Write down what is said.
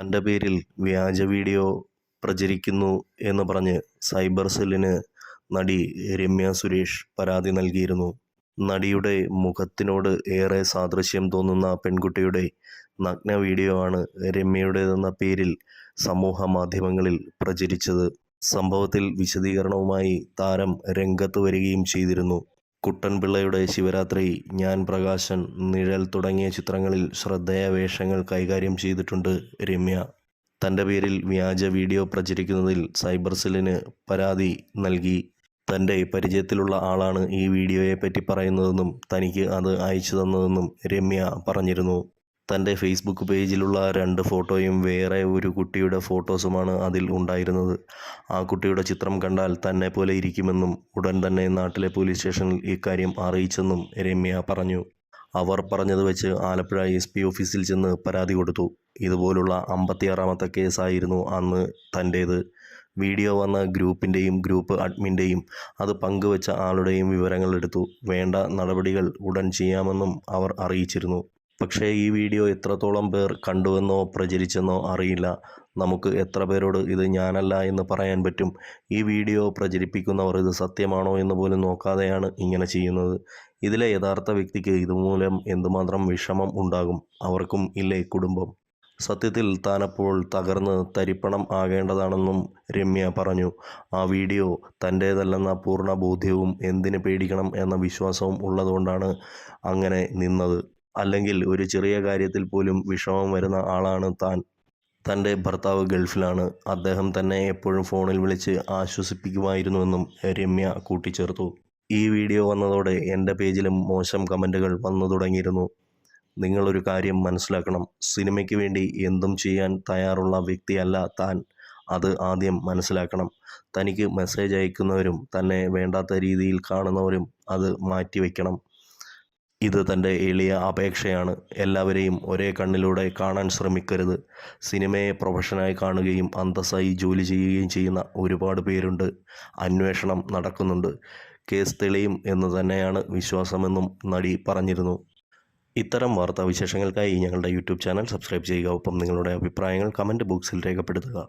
തന്റെ പേരിൽ വ്യാജ വീഡിയോ പ്രചരിക്കുന്നു എന്ന് പറഞ്ഞ് സൈബർ സെല്ലിന് നടി രമ്യ സുരേഷ് പരാതി നൽകിയിരുന്നു. നടിയുടെ മുഖത്തിനോട് ഏറെ സാദൃശ്യം തോന്നുന്ന പെൺകുട്ടിയുടെ നഗ്ന വീഡിയോ ആണ് രമ്യയുടേതെന്ന പേരിൽ സമൂഹ മാധ്യമങ്ങളിൽ പ്രചരിച്ചത്. സംഭവത്തിൽ വിശദീകരണവുമായി താരം രംഗത്ത് വരികയും ചെയ്തിരുന്നു. കുട്ടൻപിള്ളയുടെ ശിവരാത്രി ഞാൻ പ്രകാശൻ നിഴൽ തുടങ്ങിയ ചിത്രങ്ങളിൽ ശ്രദ്ധേയ വേഷങ്ങൾ കൈകാര്യം ചെയ്തിട്ടുണ്ട് രമ്യ. തന്റെ പേരിൽ വ്യാജ വീഡിയോ പ്രചരിക്കുന്നതിൽ സൈബർ സെല്ലിന് പരാതി നൽകി. തന്റെ പരിചയത്തിലുള്ള ആളാണ് ഈ വീഡിയോയെപ്പറ്റി പറയുന്നതെന്നും തനിക്ക് അത് അയച്ചു തന്നതെന്നും രമ്യ പറഞ്ഞിരുന്നു. തന്റെ ഫേസ്ബുക്ക് പേജിലുള്ള രണ്ട് ഫോട്ടോയും വേറെ ഒരു കുട്ടിയുടെ ഫോട്ടോസുമാണ് അതിൽ ഉണ്ടായിരുന്നത്. ആ കുട്ടിയുടെ ചിത്രം കണ്ടാൽ തന്നെ പോലെ ഇരിക്കുമെന്നും ഉടൻ തന്നെ നാട്ടിലെ പോലീസ് സ്റ്റേഷനിൽ ഇക്കാര്യം അറിയിച്ചെന്നും രമ്യ പറഞ്ഞു. അവർ പറഞ്ഞത് വെച്ച് ആലപ്പുഴ എസ് പി ഓഫീസിൽ ചെന്ന് പരാതി കൊടുത്തു. ഇതുപോലുള്ള അമ്പത്തിയാറാമത്തെ കേസായിരുന്നു അന്ന് തന്റേത്. വീഡിയോ വന്ന ഗ്രൂപ്പിന്റെയും ഗ്രൂപ്പ് അഡ്മിന്റെയും അത് പങ്കുവച്ച ആളുടെയും വിവരങ്ങൾ എടുത്തു. വേണ്ട നടപടികൾ ഉടൻ ചെയ്യാമെന്നും അവർ അറിയിച്ചിരുന്നു. പക്ഷേ ഈ വീഡിയോ എത്രത്തോളം പേർ കണ്ടുവെന്നോ പ്രചരിച്ചെന്നോ അറിയില്ല. നമുക്ക് എത്ര പേരോട് ഇത് ഞാനല്ല എന്ന് പറയാൻ പറ്റും. ഈ വീഡിയോ പ്രചരിപ്പിക്കുന്നവർ ഇത് സത്യമാണോ എന്ന് പോലും നോക്കാതെയാണ് ഇങ്ങനെ ചെയ്യുന്നത്. ഇതിലെ യഥാർത്ഥ വ്യക്തിക്ക് ഇതുമൂലം എന്തുമാത്രം വിഷമം ഉണ്ടാകും? അവർക്കും ഇല്ലേ കുടുംബം? സത്യത്തിൽ താനപ്പോൾ തകർന്ന് തരിപ്പണം ആകേണ്ടതാണെന്നും രമ്യ പറഞ്ഞു. ആ വീഡിയോ തന്റേതല്ലെന്ന പൂർണ ബോധ്യവും എന്തിന് പേടിക്കണം എന്ന വിശ്വാസവും ഉള്ളതുകൊണ്ടാണ് അങ്ങനെ നിന്നത്. അല്ലെങ്കിൽ ഒരു ചെറിയ കാര്യത്തിൽ പോലും വിഷമം വരുന്ന ആളാണ് താൻ. തന്റെ ഭർത്താവ് ഗൾഫിലാണ്. അദ്ദേഹം തന്നെ എപ്പോഴും ഫോണിൽ വിളിച്ച് ആശ്വസിപ്പിക്കുമായിരുന്നുവെന്നും രമ്യ കൂട്ടിച്ചേർത്തു. ഈ വീഡിയോ വന്നതോടെ എന്റെ പേജിലും മോശം കമന്റുകൾ വന്നു തുടങ്ങിയിരുന്നു. നിങ്ങളൊരു കാര്യം മനസ്സിലാക്കണം. സിനിമയ്ക്ക് വേണ്ടി എന്തും ചെയ്യാൻ തയ്യാറുള്ള വ്യക്തിയല്ല താൻ. അത് ആദ്യം മനസ്സിലാക്കണം. തനിക്ക് മെസ്സേജ് അയക്കുന്നവരും തന്നെ വേണ്ടാത്ത രീതിയിൽ കാണുന്നവരും അത് മാറ്റിവെക്കണം. ഇത് തന്റെ എളിയ അപേക്ഷയാണ്. എല്ലാവരെയും ഒരേ കണ്ണിലൂടെ കാണാൻ ശ്രമിക്കരുത്. സിനിമയെ പ്രൊഫഷനായി കാണുകയും അന്തസ്സായി ജോലി ചെയ്യുകയും ചെയ്യുന്ന ഒരുപാട് പേരുണ്ട്. അന്വേഷണം നടക്കുന്നുണ്ട്. കേസ് തെളിയും എന്ന് തന്നെയാണ് വിശ്വാസമെന്നും നടി പറഞ്ഞിരുന്നു. ഇത്തരം വാർത്താവിശേഷങ്ങൾക്കായി ഞങ്ങളുടെ യൂട്യൂബ് ചാനൽ സബ്സ്ക്രൈബ് ചെയ്യുക. ഒപ്പം നിങ്ങളുടെ അഭിപ്രായങ്ങൾ കമന്റ് ബോക്സിൽ രേഖപ്പെടുത്തുക.